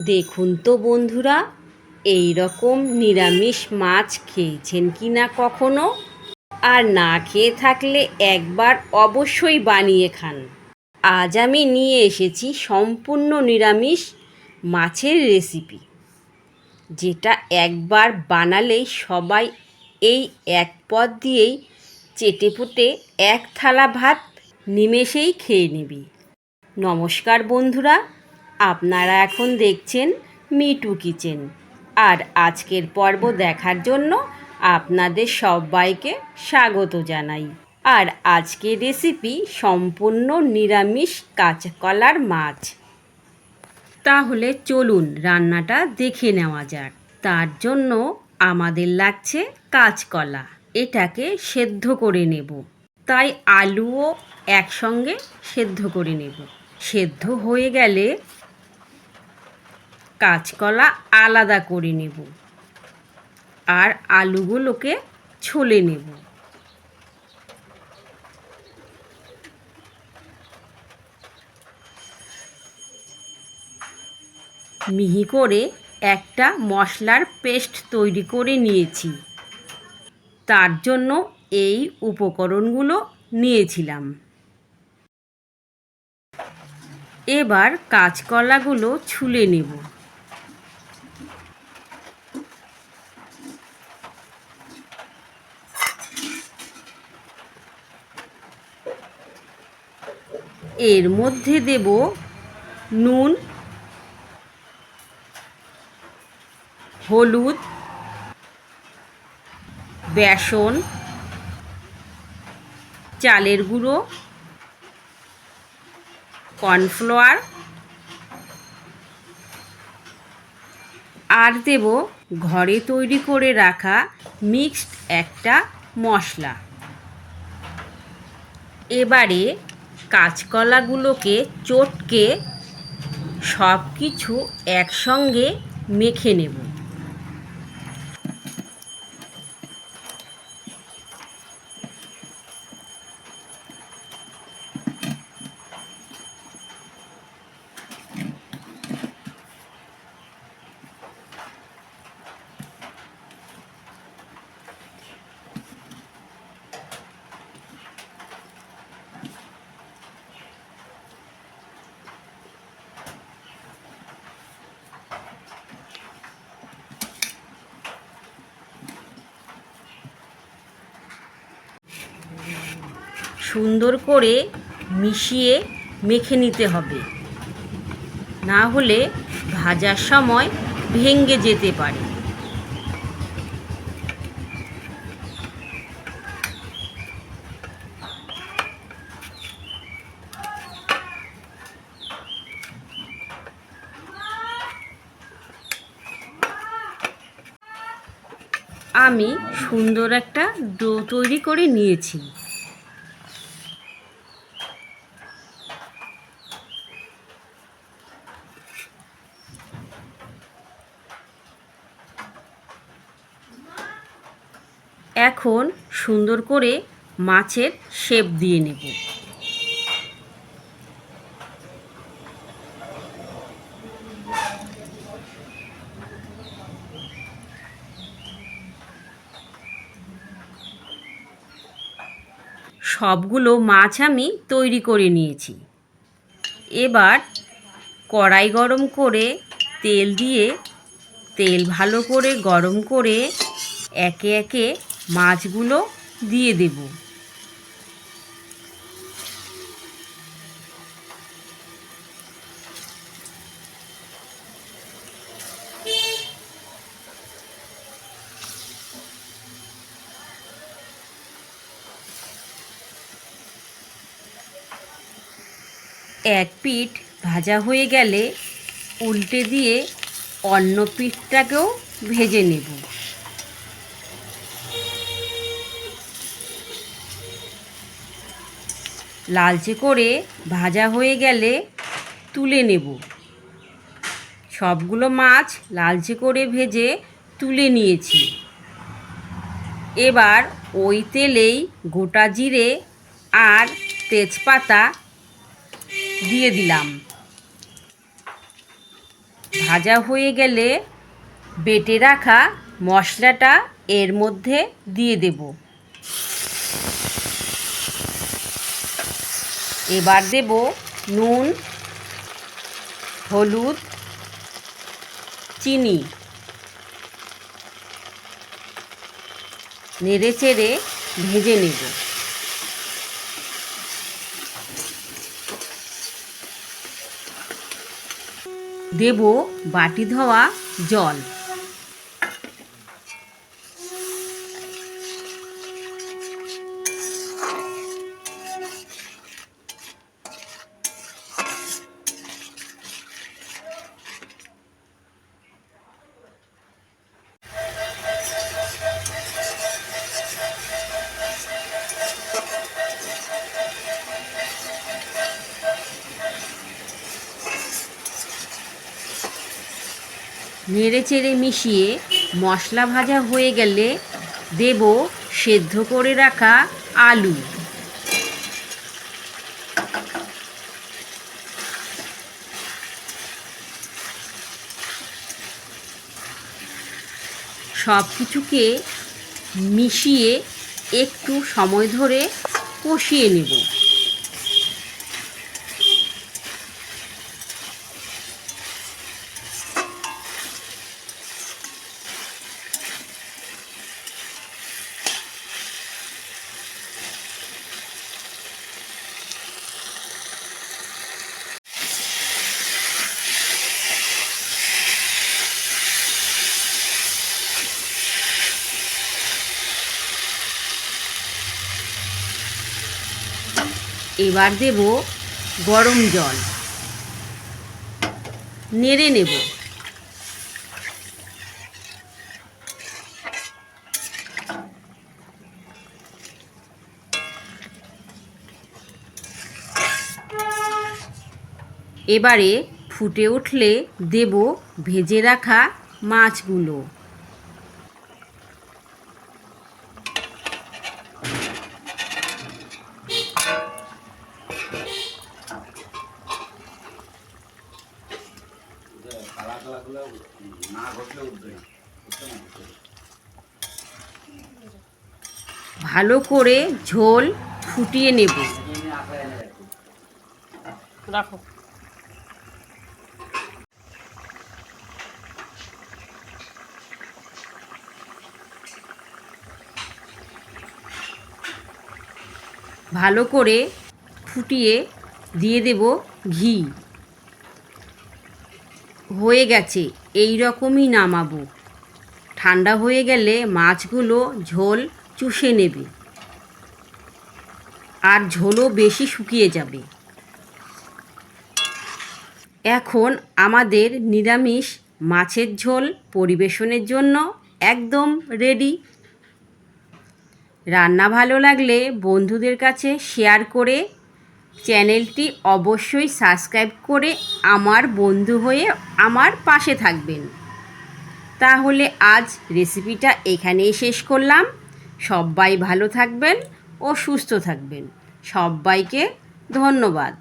দেখুন তো বন্ধুরা, এই রকম নিরামিষ মাছ খেয়েছেন কি না কখনো? আর না খেয়ে থাকলে একবার অবশ্যই বানিয়ে খান। আজ আমি নিয়ে এসেছি সম্পূর্ণ নিরামিষ মাছের রেসিপি, যেটা একবার বানালেই সবাই এই এক পদ দিয়েই চেটেপুটে এক থালা ভাত নিমেষেই খেয়ে নেবে। নমস্কার বন্ধুরা আপনারা এখন দেখছেন মিটু কিচেন। আর আজকের পর্ব দেখার জন্য আপনাদের সবাইকে স্বাগত জানাই। আর আজকের রেসিপি সম্পূর্ণ নিরামিষ কাঁচকলার মাছ। তাহলে চলুন রান্নাটা দেখে নেওয়া যাক। তার জন্য আমাদের লাগছে কাঁচকলা। এটাকে সেদ্ধ করে নেব। তাই আলুও একসঙ্গে সেদ্ধ করে নেব। সেদ্ধ হয়ে গেলে কাঁচকলা আলাদা করে নেব। আর আলুগুলোকে ছলে নেব। মিহি করে একটা মশলার পেস্ট তৈরি করে নিয়েছি। তার জন্য এই উপকরণগুলো নিয়েছিলাম। এবার কাঁচকলাগুলো ছুলে নেব। এর মধ্যে দেব নুন, হলুদ, বেসন, চালের গুঁড়ো, কর্নফ্লাওয়ার আর দেব ঘরে তৈরি করে রাখা মিক্সড একটা মশলা। এবারে কাঁচকলাগুলোকে চটকে সব কিছু একসঙ্গে মেখে নেব। সুন্দর করে মিশিয়ে মেখে নিতে হবে। না হলে ভাজার সময় ভেঙে যেতে পারে। আমি সুন্দর একটা ডো তৈরি করে নিয়েছি। এখন সুন্দর করে মাছের শেপ দিয়ে নেব। সবগুলো মাছ আমি তৈরি করে নিয়েছি। এবার কড়াই গরম করে তেল দিয়ে, তেল ভালো করে গরম করে একে একে মাছগুলো দিয়ে দেব। এক পিঠ ভাজা হয়ে গেলে উল্টে দিয়ে অন্য পিঠটাকেও ভেজে নেব। লালচে করে ভাজা হয়ে গেলে তুলে নেব। সবগুলো মাছ লালচে করে ভেজে তুলে নিয়েছি। এবার ওই তেলেই গোটা জিরে আর তেজপাতা দিয়ে দিলাম। ভাজা হয়ে গেলে বেটে রাখা মশলাটা এর মধ্যে দিয়ে দেব। এবার দেব নুন হলুদ চিনি। নেড়ে চেড়ে ভেজে নেব। দেব বাটি ধোয়া জল। নেড়ে চেড়ে মিশিয়ে মশলা ভাজা হয়ে গেলে দেব সেদ্ধ করে রাখা আলু। সব কিছুকে মিশিয়ে একটু সময় ধরে কষিয়ে নেব। এবার দেব গরম জল। নেড়ে নেব। এবারে ফুটে উঠলে দেব ভেজে রাখা মাছগুলো। ভালো করে ঝোল ফুটিয়ে নেব। রাখো। ভালো করে ফুটিয়ে দিয়ে দেব ঘি। হয়ে গেছে। এই রকমই নামাবো। ঠান্ডা হয়ে গেলে মাছগুলো ঝোল চুষে নেবে। আর ঝোলও বেশি শুকিয়ে যাবে। এখন আমাদের নিরামিষ মাছের ঝোল পরিবেশনের জন্য একদম রেডি রান্না ভালো লাগলে বন্ধুদের কাছে শেয়ার করে চ্যানেলটি অবশ্যই সাবস্ক্রাইব করে আমার বন্ধু হয়ে আমার পাশে থাকবেন। তাহলে আজ রেসিপিটা এখানেই শেষ করলাম। সবাই ভালো থাকবেন ও সুস্থ থাকবেন। সবাইকে ধন্যবাদ।